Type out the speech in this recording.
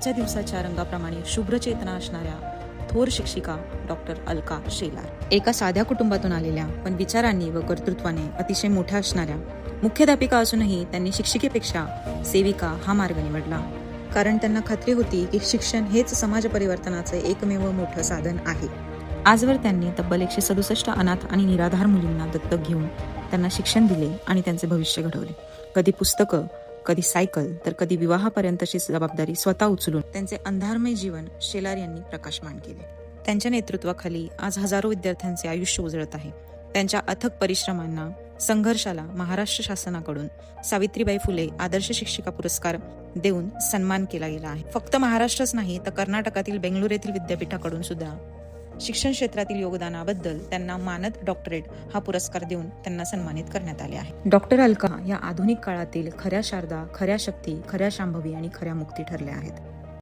आजच्या दिवसाच्या रंगाप्रमाणे शुभ्र चेतना असणाऱ्या थोर शिक्षिका डॉक्टर अलका शेलार. एका साध्या कुटुंबातून आलेल्या पण विचारांनी व कर्तृत्वाने अतिशय मोठ्या असणाऱ्या मुख्याध्यापिका असूनही त्यांनी शिक्षिकेपेक्षा सेविका हा मार्ग निवडला. कारण त्यांना खात्री होती की शिक्षण हेच समाज परिवर्तनाचे एकमेव मोठं साधन आहे. आजवर त्यांनी तब्बल एकशे सदुसष्ट अनाथ आणि निराधार मुलींना दत्तक घेऊन त्यांना शिक्षण दिले आणि त्यांचे भविष्य घडवले. कधी पुस्तकं कधी सायकल तर कधी विवाहापर्यंतची जबाबदारी स्वतः उचलून त्यांचे अंधारमय जीवन शेलार यांनी प्रकाशमान केले. त्यांच्या नेतृत्वाखाली आज हजारो विद्यार्थ्यांचे आयुष्य उजळत आहे. त्यांच्या अथक परिश्रमांना संघर्षाला महाराष्ट्र शासनाकडून सावित्रीबाई फुले आदर्श शिक्षिका पुरस्कार देऊन सन्मान केला गेला आहे. फक्त महाराष्ट्रच नाही तर कर्नाटकातील बेंगलोर येथील विद्यापीठाकडून सुद्धा शिक्षण क्षेत्रातील योगदानाबद्दल त्यांना मानद डॉक्टरेट हा पुरस्कार देऊन त्यांना सन्मानित करण्यात आले आहे. डॉक्टर अलका या आधुनिक काळातील खऱ्या शारदा खऱ्या शक्ती खऱ्या शांभवी आणि खऱ्या मुक्ती ठरल्या आहेत.